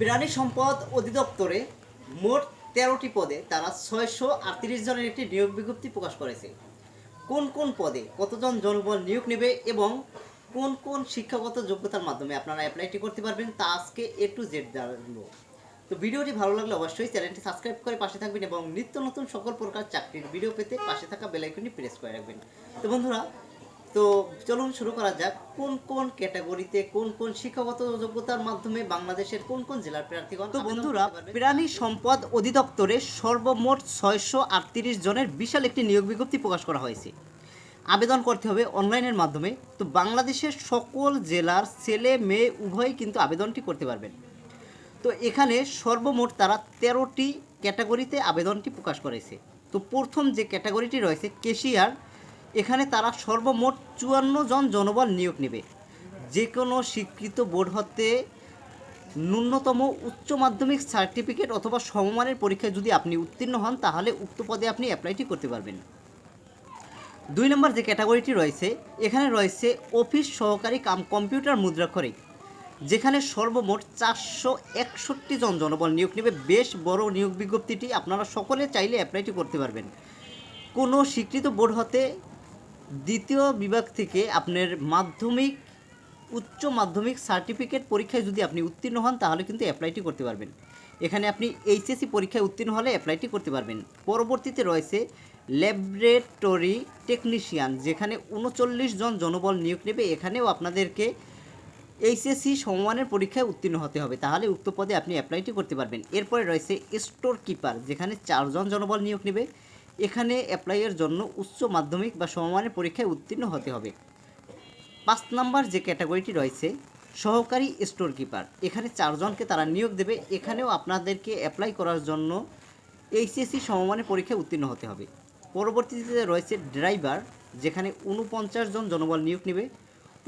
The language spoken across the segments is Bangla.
প্রাণী সম্পদ অধিদপ্তরে মোট তেরোটি পদে তারা ছয়শো আটত্রিশ জনের একটি নিয়োগ বিজ্ঞপ্তি প্রকাশ করেছে। কোন কোন পদে কতজন জনবল নিয়োগ নেবে এবং কোন কোন শিক্ষাগত যোগ্যতার মাধ্যমে আপনারা অ্যাপ্লাইটি করতে পারবেন তা আজকে এ টু জেড জানব। তো ভিডিওটি ভালো লাগলে অবশ্যই চ্যানেলটি সাবস্ক্রাইব করে পাশে থাকবেন এবং নিত্য নতুন সকল প্রকার চাকরির ভিডিও পেতে পাশে থাকা বেলাইকনটি প্রেস করে রাখবেন। তো বন্ধুরা তো চলুন শুরু করা যাক। কোন কোন ক্যাটাগরিতে কোন কোন শিক্ষাগত যোগ্যতার মাধ্যমে বাংলাদেশের কোন কোন জেলার প্রার্থীগণ তো বন্ধুরা প্রাণী সম্পদ অধিদপ্তরে সর্বমোট ছয়শো আটত্রিশ জনের বিশাল একটি নিয়োগ বিজ্ঞপ্তি প্রকাশ করা হয়েছে। আবেদন করতে হবে অনলাইনের মাধ্যমে। তো বাংলাদেশের সকল জেলার ছেলে মেয়ে উভয়ই কিন্তু আবেদনটি করতে পারবেন। তো এখানে সর্বমোট তারা তেরোটি ক্যাটাগরিতে আবেদনটি প্রকাশ করেছে। তো প্রথম যে ক্যাটাগরিটি রয়েছে কেশিয়ার এখানে তারা সর্বমোট চুয়ান্ন জন জনবল নিয়োগ নেবে। যে কোনো স্বীকৃত বোর্ড হতে ন্যূনতম উচ্চ মাধ্যমিক সার্টিফিকেট অথবা সমমানের পরীক্ষায় যদি আপনি উত্তীর্ণ হন, তাহলে উক্ত পদে আপনি অ্যাপ্লাইটি করতে পারবেন। দুই নম্বর যে ক্যাটাগরিটি রয়েছে, এখানে রয়েছে অফিস সহকারী কাম কম্পিউটার মুদ্রাক্ষরিক, যেখানে সর্বমোট চারশো একষট্টি জন জনবল নিয়োগ নেবে। বেশ বড় নিয়োগ বিজ্ঞপ্তিটি আপনারা সকলে চাইলে অ্যাপ্লাইটি করতে পারবেন। কোনো স্বীকৃত বোর্ড হতে দ্বিতীয় বিভাগ থেকে আপনার মাধ্যমিক, উচ্চ মাধ্যমিক সার্টিফিকেট পরীক্ষায় যদি আপনি উত্তীর্ণ হন, তাহলে কিন্তু অ্যাপ্লাইটি করতে পারবেন। এখানে আপনি এইচএসসি পরীক্ষায় উত্তীর্ণ হলে অ্যাপ্লাইটি করতে পারবেন। পরবর্তীতে রয়েছে ল্যাবরেটরি টেকনিশিয়ান, যেখানে উনচল্লিশ জন জনবল নিয়োগ নেবে। এখানেও আপনাদেরকে এইচএসসি সমমানের পরীক্ষায় উত্তীর্ণ হতে হবে। তাহলে উক্ত পদে আপনি অ্যাপ্লাইটি করতে পারবেন। এরপরে রয়েছে স্টোর কিপার যেখানে চারজন জনবল নিয়োগ নেবে। এখানে অ্যাপ্লাইয়ের জন্য উচ্চ মাধ্যমিক বা সমমানের পরীক্ষায় উত্তীর্ণ হতে হবে। পাঁচ নাম্বার যে ক্যাটাগরিটি রয়েছে, সহকারী স্টোর কিপার এখানে চারজনকে তারা নিয়োগ দেবে। এখানেও আপনাদেরকে অ্যাপ্লাই করার জন্য এইচএসসি সমমানের পরীক্ষায় উত্তীর্ণ হতে হবে। পরবর্তীতে রয়েছে ড্রাইভার যেখানে উনপঞ্চাশ জন জনবল নিয়োগ নেবে।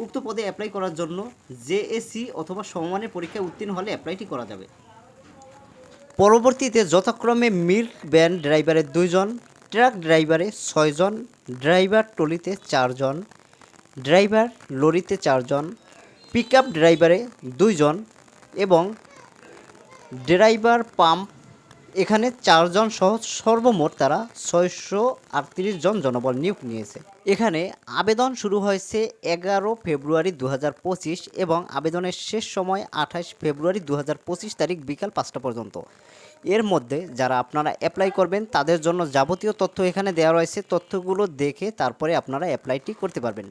উক্ত পদে অ্যাপ্লাই করার জন্য জেএসসি অথবা সমমানের পরীক্ষায় উত্তীর্ণ হলে অ্যাপ্লাইটি করা যাবে। পরবর্তীতে যথাক্রমে মিল্ক ব্যান্ড ড্রাইভারের দুইজন ট্রাক ড্রাইভারে ছয়জন, ড্রাইভার টলিতে চারজন, ড্রাইভার লরিতে চারজন পিক আপ ড্রাইভারে দুইজন এবং ড্রাইভার পাম্প এখানে চারজন সহ সর্বমোট তারা ছয়শো আটত্রিশ জন জনবল নিয়োগ নিয়েছে। এখানে আবেদন শুরু হয়েছে এগারো ফেব্রুয়ারি দু হাজার পঁচিশ এবং আবেদনের শেষ সময় আঠাশ ফেব্রুয়ারি দু হাজার পঁচিশ তারিখ বিকাল পাঁচটা পর্যন্ত। এর মধ্যে যারা আপনারা অ্যাপ্লাই করবেন, তাদের জন্য যাবতীয় তথ্য এখানে দেওয়া রয়েছে। তথ্যগুলো দেখে তারপরে আপনারা অ্যাপ্লাইটি করতে পারবেন।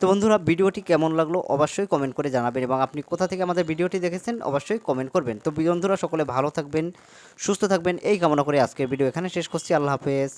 তো বন্ধুরা, ভিডিওটি কেমন লাগল অবশ্যই কমেন্ট করে জানাবেন এবং আপনি কোথা থেকে আমাদের ভিডিওটি দেখেছেন অবশ্যই কমেন্ট করবেন। তো বন্ধুরা, সকলে ভালো থাকবেন, সুস্থ থাকবেন, এই কামনা করে আজকের ভিডিও এখানে শেষ করছি। আল্লাহ হাফেজ।